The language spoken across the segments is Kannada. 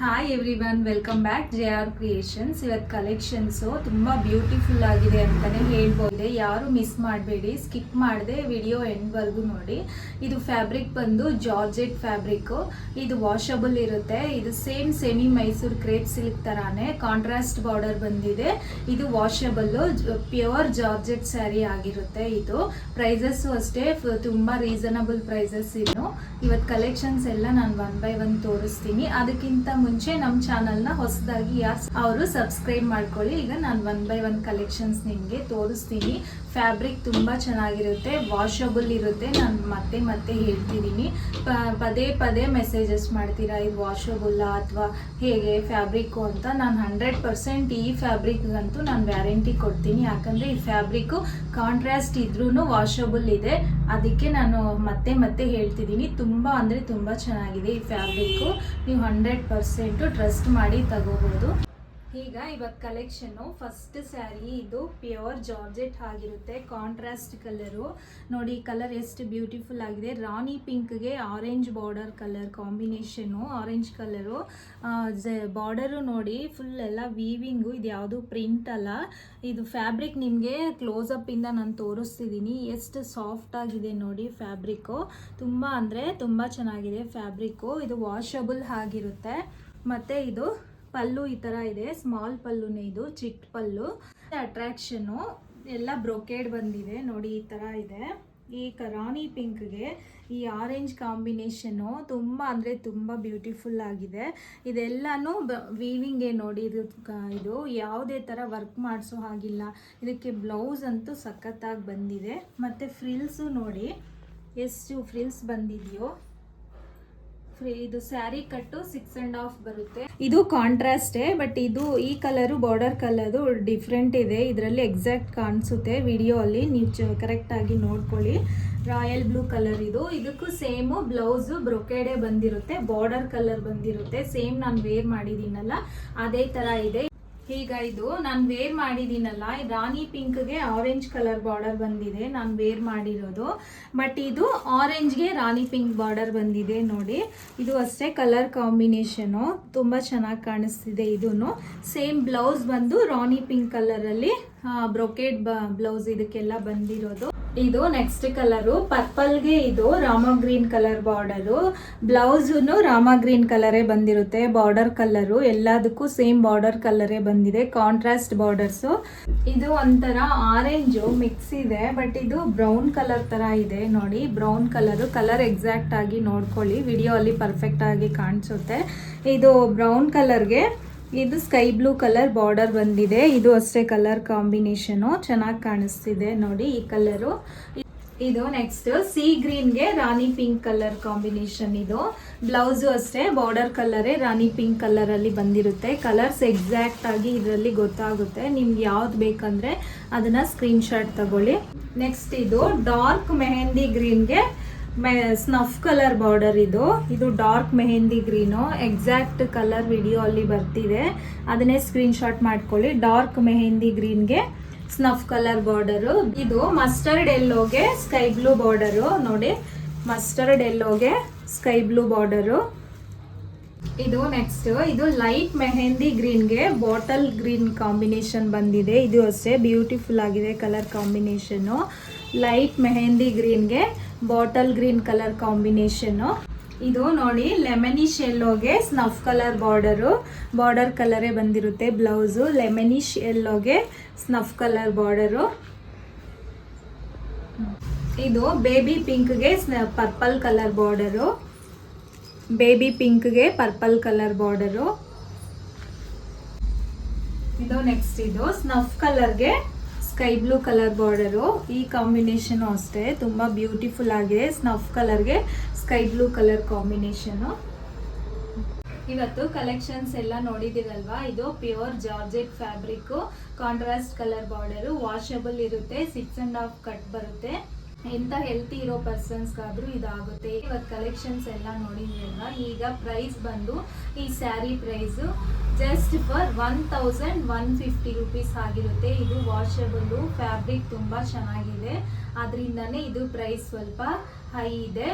Hi everyone welcome back J R creations ಇವತ್ತು ಕಲೆಕ್ಷನ್ಸು ತುಂಬ ಬ್ಯೂಟಿಫುಲ್ ಆಗಿದೆ ಅಂತಲೇ ಹೇಳ್ಬೋದು. ಯಾರು ಮಿಸ್ ಮಾಡಬೇಡಿ ಸ್ಕಿಪ್ ಮಾಡಿದೆ ವಿಡಿಯೋ ಎಂಡ್ವರೆಗೂ ನೋಡಿ. ಇದು ಫ್ಯಾಬ್ರಿಕ್ ಬಂದು ಜಾರ್ಜೆಟ್ ಫ್ಯಾಬ್ರಿಕ್ಕು ಇದು ವಾಷಬಲ್ ಇರುತ್ತೆ. ಇದು same semi Mysore crepe silk ಥರಾನೇ ಕಾಂಟ್ರಾಸ್ಟ್ ಬಾರ್ಡರ್ ಬಂದಿದೆ. ಇದು ವಾಷಬಲ್ಲು ಪ್ಯೂರ್ ಜಾರ್ಜೆಟ್ ಸ್ಯಾರಿ ಆಗಿರುತ್ತೆ ಇದು. ಪ್ರೈಸಸ್ಸು ಅಷ್ಟೇ ತುಂಬ ರೀಸನಬಲ್ ಪ್ರೈಸಸ್ ಇನ್ನು. ಇವತ್ತು ಕಲೆಕ್ಷನ್ಸ್ ಎಲ್ಲ ನಾನು ಒನ್ ಬೈ ಒನ್ ತೋರಿಸ್ತೀನಿ. ಅದಕ್ಕಿಂತ ಮುಂಚೆ ನಮ್ಮ ಚಾನಲ್ನ ಹೊಸದಾಗಿ ಅವರು ಸಬ್ಸ್ಕ್ರೈಬ್ ಮಾಡ್ಕೊಳ್ಳಿ. ಈಗ ನಾನು ಒನ್ ಬೈ ಒನ್ ಕಲೆಕ್ಷನ್ಸ್ ನಿಮಗೆ ತೋರಿಸ್ತೀನಿ. ಫ್ಯಾಬ್ರಿಕ್ ತುಂಬ ಚೆನ್ನಾಗಿರುತ್ತೆ ವಾಷಬಲ್ ಇರುತ್ತೆ. ನಾನು ಮತ್ತೆ ಮತ್ತೆ ಹೇಳ್ತಿದ್ದೀನಿ ಪದೇ ಪದೇ ಮೆಸೇಜಸ್ ಮಾಡ್ತೀರಾ, ಇದು ವಾಷಬಲ್ಲ ಅಥವಾ ಹೇಗೆ ಫ್ಯಾಬ್ರಿಕ್ಕು ಅಂತ? ನಾನು ಹಂಡ್ರೆಡ್ ಪರ್ಸೆಂಟ್ ಈ ಫ್ಯಾಬ್ರಿಕ್ಗಂತೂ ನಾನು ವ್ಯಾರಂಟಿ ಕೊಡ್ತೀನಿ. ಯಾಕಂದರೆ ಈ ಫ್ಯಾಬ್ರಿಕ್ಕು ಕಾಂಟ್ರಾಸ್ಟ್ ಇದ್ರೂ ವಾಷಬಲ್ ಇದೆ. ಅದಕ್ಕೆ ನಾನು ಮತ್ತೆ ಮತ್ತೆ ಹೇಳ್ತಿದ್ದೀನಿ ತುಂಬ ಅಂದರೆ ತುಂಬ ಚೆನ್ನಾಗಿದೆ ಈ ಫ್ಯಾಬ್ರಿಕ್ಕು. ನೀವು ಹಂಡ್ರೆಡ್ ಪರ್ಸೆಂಟು ಟ್ರಸ್ಟ್ ಮಾಡಿ ತಗೋಬೋದು. ಈಗ ಇವತ್ತು ಕಲೆಕ್ಷನ್ನು ಫಸ್ಟ್ ಸ್ಯಾರಿ ಇದು ಪ್ಯೂರ್ ಜಾರ್ಜೆಟ್ ಆಗಿರುತ್ತೆ ಕಾಂಟ್ರಾಸ್ಟ್ ಕಲರು ನೋಡಿ ಕಲರ್ ಎಷ್ಟು ಬ್ಯೂಟಿಫುಲ್ ಆಗಿದೆ. ರಾಣಿ ಪಿಂಕ್ಗೆ orange border colour combination orange colour border ನೋಡಿ ಫುಲ್ ಎಲ್ಲ ವೀವಿಂಗು ಇದು ಯಾವುದು ಪ್ರಿಂಟ್ ಅಲ್ಲ. ಇದು ಫ್ಯಾಬ್ರಿಕ್ ನಿಮಗೆ ಇಂದ ನಾನು ತೋರಿಸ್ತಿದ್ದೀನಿ ಎಷ್ಟು ಸಾಫ್ಟ್ ಆಗಿದೆ ನೋಡಿ ಫ್ಯಾಬ್ರಿಕ್ಕು ತುಂಬ ಅಂದರೆ ತುಂಬ ಚೆನ್ನಾಗಿದೆ ಫ್ಯಾಬ್ರಿಕ್ಕು ಇದು ವಾಷಬಲ್ ಆಗಿರುತ್ತೆ. ಮತ್ತು ಇದು ಪಲ್ಲು ಈ ಥರ ಇದೆ. ಸ್ಮಾಲ್ ಪಲ್ಲುನೇ ಇದು ಚಿಕ್ಕ ಪಲ್ಲು. ಅಟ್ರಾಕ್ಷನು ಎಲ್ಲ ಬ್ರೊಕೇಡ್ ಬಂದಿದೆ. ನೋಡಿ ಈ ಥರ ಇದೆ. ಈ ಕರಾಣಿ ರಾಣಿ ಪಿಂಕ್ಗೆ ಈ ಆರೆಂಜ್ ಕಾಂಬಿನೇಷನ್ನು ತುಂಬ ಅಂದರೆ ತುಂಬ ಬ್ಯೂಟಿಫುಲ್ ಆಗಿದೆ. ಇದೆಲ್ಲನೂ ಬ ವೀವಿಂಗೇ ನೋಡಿ ಇದು ಇದು ಯಾವುದೇ ಥರ ವರ್ಕ್ ಮಾಡಿಸೋ ಹಾಗಿಲ್ಲ. ಇದಕ್ಕೆ ಬ್ಲೌಸ್ ಅಂತೂ ಸಖತ್ತಾಗಿ ಬಂದಿದೆ. ಮತ್ತು ಫ್ರಿಲ್ಸು ನೋಡಿ. ಎಷ್ಟು ಫ್ರಿಲ್ಸ್ ಬಂದಿದೆಯೋ. ಇದು ಸ್ಯಾರಿ ಕಟ್ಟು ಸಿಕ್ಸ್ ಅಂಡ್ ಹಾಫ್ ಬರುತ್ತೆ. ಇದು ಕಾಂಟ್ರಾಸ್ಟೇ ಬಟ್ ಇದು ಈ ಕಲರು ಬಾರ್ಡರ್ ಕಲರ್ ಡಿಫ್ರೆಂಟ್ ಇದೆ. ಇದರಲ್ಲಿ ಎಕ್ಸಾಕ್ಟ್ ಕಾಣಿಸುತ್ತೆ ವಿಡಿಯೋ ಅಲ್ಲಿ, ನೀವು ಚ ಕರೆಕ್ಟಾಗಿ ನೋಡ್ಕೊಳ್ಳಿ. ರಾಯಲ್ ಬ್ಲೂ ಕಲರ್ ಇದು. ಇದಕ್ಕೂ ಸೇಮು ಬ್ಲೌಸು ಬ್ರೊಕೇಡೆ ಬಂದಿರುತ್ತೆ ಬಾರ್ಡರ್ ಕಲರ್ ಬಂದಿರುತ್ತೆ. ಸೇಮ್ ನಾನು ವೇರ್ ಮಾಡಿದ್ದೀನಲ್ಲ, ಅದೇ ಥರ ಇದೆ. ಈಗ ಇದು ನಾನು ವೇರ್ ಮಾಡಿದ್ದೀನಲ್ಲ ರಾಣಿ ಪಿಂಕ್ಗೆ ಆರೆಂಜ್ ಕಲರ್ ಬಾರ್ಡರ್ ಬಂದಿದೆ, ನಾನು ವೇರ್ ಮಾಡಿರೋದು. ಬಟ್ ಇದು ಆರೆಂಜ್ಗೆ ರಾಣಿ ಪಿಂಕ್ ಬಾರ್ಡರ್ ಬಂದಿದೆ ನೋಡಿ. ಇದು ಅಷ್ಟೇ ಕಲರ್ ಕಾಂಬಿನೇಷನು ತುಂಬ ಚೆನ್ನಾಗಿ ಕಾಣಿಸ್ತಿದೆ ಇದೂ ಸೇಮ್ ಬ್ಲೌಸ್ ಬಂದು ರಾಣಿ ಪಿಂಕ್ ಕಲರಲ್ಲಿ ಬ್ರೊಕೇಡ್ ಬ ಬ್ಲೌಸ್ ಇದಕ್ಕೆಲ್ಲ ಬಂದಿರೋದು. ಇದು ನೆಕ್ಸ್ಟ್ ಕಲರು ಪರ್ಪಲ್ಗೆ ಇದು ರಾಮ ಗ್ರೀನ್ ಕಲರ್ ಬಾರ್ಡರು ಬ್ಲೌಸನ್ನು ರಾಮ ಗ್ರೀನ್ ಕಲರೇ ಬಂದಿರುತ್ತೆ. ಬಾರ್ಡರ್ ಕಲರು ಎಲ್ಲದಕ್ಕೂ ಸೇಮ್ ಬಾರ್ಡರ್ ಕಲರೇ ಬಂದಿದೆ. ಕಾಂಟ್ರಾಸ್ಟ್ ಬಾರ್ಡರ್ಸು ಇದು ಒಂಥರ ಆರೆಂಜು ಮಿಕ್ಸ್ ಇದೆ. ಬಟ್ ಇದು ಬ್ರೌನ್ ಕಲರ್ ತರ ಇದೆ ನೋಡಿ. ಬ್ರೌನ್ ಕಲರು ಕಲರ್ ಎಕ್ಸಾಕ್ಟ್ ಆಗಿ ನೋಡ್ಕೊಳ್ಳಿ. ವಿಡಿಯೋ ಅಲ್ಲಿ ಪರ್ಫೆಕ್ಟ್ ಆಗಿ ಕಾಣಿಸುತ್ತೆ. ಇದು ಬ್ರೌನ್ ಕಲರ್ಗೆ ಇದು ಸ್ಕೈ ಬ್ಲೂ ಕಲರ್ ಬಾರ್ಡರ್ ಬಂದಿದೆ. ಇದು ಅಷ್ಟೇ ಕಲರ್ ಕಾಂಬಿನೇಷನು. ಚೆನ್ನಾಗಿ ಕಾಣಿಸ್ತಿದೆ ನೋಡಿ ಈ ಕಲರು. ಇದು ನೆಕ್ಸ್ಟ್ ಸಿ ಗ್ರೀನ್ಗೆ ರಾಣಿ ಪಿಂಕ್ ಕಲರ್ ಕಾಂಬಿನೇಷನ್ ಇದು. ಬ್ಲೌಸು ಅಷ್ಟೇ, ಬಾರ್ಡರ್ ಕಲರೇ ರಾಣಿ ಪಿಂಕ್ ಕಲರ್ ಅಲ್ಲಿ ಬಂದಿರುತ್ತೆ. ಕಲರ್ಸ್ ಎಕ್ಸಾಕ್ಟ್ ಆಗಿ ಇದರಲ್ಲಿ ಗೊತ್ತಾಗುತ್ತೆ. ನಿಮ್ಗೆ ಯಾವ್ದು ಬೇಕಂದ್ರೆ ಅದನ್ನ ಸ್ಕ್ರೀನ್ ಶಾಟ್ ತಗೊಳ್ಳಿ. ನೆಕ್ಸ್ಟ್ ಇದು ಡಾರ್ಕ್ ಮೆಹಂದಿ ಗ್ರೀನ್ಗೆ ಮೆ ಸ್ನಫ್ ಕಲರ್ ಬಾರ್ಡರ್ ಇದು. ಇದು dark mehndi green exact colour video ಅಲ್ಲಿ ಬರ್ತಿದೆ. ಅದನ್ನೇ ಸ್ಕ್ರೀನ್ ಶಾಟ್ ಮಾಡ್ಕೊಳ್ಳಿ ಡಾರ್ಕ್ ಮೆಹಂದಿ ಗ್ರೀನ್ಗೆ ಸ್ನಫ್ ಕಲರ್ ಬಾರ್ಡರು ಇದು ಮಸ್ಟರ್ಡ್ ಎಲ್ಲೋಗೆ ಸ್ಕೈ ಬ್ಲೂ ಬಾರ್ಡರು ನೋಡಿ ಮಸ್ಟರ್ಡ್ ಎಲ್ಲೋಗೆ ಸ್ಕೈ ಬ್ಲೂ ಬಾರ್ಡರು ಇದು ನೆಕ್ಸ್ಟ್ ಇದು ಲೈಟ್ ಮೆಹಂದಿ ಗ್ರೀನ್ಗೆ ಬಾಟಲ್ ಗ್ರೀನ್ ಕಾಂಬಿನೇಷನ್ ಬಂದಿದೆ. ಇದು ಅಷ್ಟೇ ಬ್ಯೂಟಿಫುಲ್ ಆಗಿದೆ ಕಲರ್ ಕಾಂಬಿನೇಷನ್ನು ಲೈಟ್ ಮೆಹಂದಿ ಗ್ರೀನ್ಗೆ ಬಾಟಲ್ ಗ್ರೀನ್ ಕಲರ್ ಕಾಂಬಿನೇಷನ್ನು ಇದು ನೋಡಿ ಲೆಮನಿ ಶೆಲ್ಲೋಗೆ ಸ್ನಫ್ ಕಲರ್ ಬಾರ್ಡರು ಬಾರ್ಡರ್ ಕಲರೇ ಬಂದಿರುತ್ತೆ ಬ್ಲೌಸು ಲೆಮನಿ ಶೆಲ್ಲೋಗೆ ಸ್ನಫ್ ಕಲರ್ ಬಾರ್ಡರು ಇದು ಬೇಬಿ ಪಿಂಕ್ಗೆ ಪರ್ಪಲ್ ಕಲರ್ ಬಾರ್ಡರು ಬೇಬಿ ಪಿಂಕ್ಗೆ ಪರ್ಪಲ್ ಕಲರ್ ಬಾರ್ಡರು ಇದು ನೆಕ್ಸ್ಟ್ ಇದು ಸ್ನಫ್ ಕಲರ್ಗೆ ಸ್ಕೈ ಬ್ಲೂ ಕಲರ್ ಬಾರ್ಡರು. ಈ ಕಾಂಬಿನೇಷನು ಅಷ್ಟೇ. ತುಂಬ ಬ್ಯೂಟಿಫುಲ್ ಆಗಿದೆ. ಸ್ನಫ್ ಕಲರ್ಗೆ ಸ್ಕೈ ಬ್ಲೂ ಕಲರ್ ಕಾಂಬಿನೇಷನು. ಇವತ್ತು ಕಲೆಕ್ಷನ್ಸ್ ಎಲ್ಲ ನೋಡಿದಿರಲ್ವಾ ಇದು pure georgette fabric contrast colour border. Washable ಇರುತ್ತೆ. ಸಿಕ್ಸ್ ಅಂಡ್ ಹಾಫ್ ಕಟ್ ಬರುತ್ತೆ. ಎಂತ ಹೆಲ್ತಿ ಇರೋ ಪರ್ಸನ್ಸ್ಗಾದ್ರೂ ಇದಾಗುತ್ತೆ. ಇವತ್ತು ಕಲೆಕ್ಷನ್ಸ್ ಎಲ್ಲ ನೋಡಿದ್ರಲ್ವಾ ಈಗ ಪ್ರೈಸ್ ಬಂದು ಈ sari price just for one thousand one fifty rupees ಆಗಿರುತ್ತೆ. ಇದು ವಾಷಬಲ್ಲು ಫ್ಯಾಬ್ರಿಕ್ ತುಂಬ ಚೆನ್ನಾಗಿದೆ. ಅದರಿಂದನೇ ಇದು ಪ್ರೈಸ್ ಸ್ವಲ್ಪ ಹೈ ಇದೆ.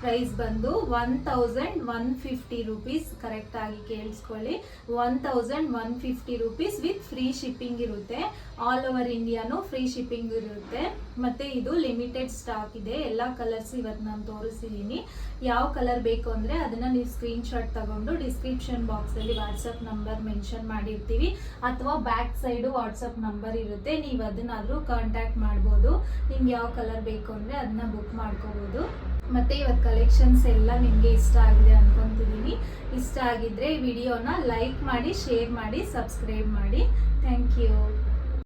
ಪ್ರೈಸ್ ಬಂದು one thousand one fifty rupees. Correct ಆಗಿ ಕೇಳಿಸ್ಕೊಳ್ಳಿ. One thousand one fifty rupees with free shipping ಇರುತ್ತೆ. ಆಲ್ ಓವರ್ ಇಂಡಿಯಾನು ಫ್ರೀ ಶಿಪ್ಪಿಂಗ್ ಇರುತ್ತೆ. ಮತ್ತೆ ಇದು ಲಿಮಿಟೆಡ್ ಸ್ಟಾಕ್ ಇದೆ. ಎಲ್ಲ ಕಲರ್ಸ್ ಇವತ್ತು ನಾನು ತೋರಿಸಿದ್ದೀನಿ ಯಾವ ಕಲರ್ ಬೇಕು ಅಂದರೆ ಅದನ್ನು ನೀವು ಸ್ಕ್ರೀನ್ಶಾಟ್ ತಗೊಂಡು ಡಿಸ್ಕ್ರಿಪ್ಷನ್ ಬಾಕ್ಸಲ್ಲಿ ವಾಟ್ಸಪ್ ನಂಬರ್ ಮೆನ್ಷನ್ ಮಾಡಿರ್ತೀವಿ. ಅಥವಾ ಬ್ಯಾಕ್ ಸೈಡು ವಾಟ್ಸಪ್ ನಂಬರ್ ಇರುತ್ತೆ. ನೀವು ಅದನ್ನಾದರೂ ಕಾಂಟ್ಯಾಕ್ಟ್ ಮಾಡ್ಬೋದು. ನಿಮ್ಗೆ ಯಾವ ಕಲರ್ ಬೇಕು ಅಂದರೆ ಅದನ್ನ ಬುಕ್ ಮಾಡ್ಕೋಬೋದು. ಮತ್ತು ಇವತ್ತು ಕಲೆಕ್ಷನ್ಸ್ ಎಲ್ಲ ನಿಮಗೆ ಇಷ್ಟ ಆಗಿದೆ ಅಂದ್ಕೊತಿದ್ದೀನಿ ಇಷ್ಟ ಆಗಿದ್ರೆ ಈ ವಿಡಿಯೋನ ಲೈಕ್ ಮಾಡಿ ಶೇರ್ ಮಾಡಿ ಸಬ್ಸ್ಕ್ರೈಬ್ ಮಾಡಿ. Thank you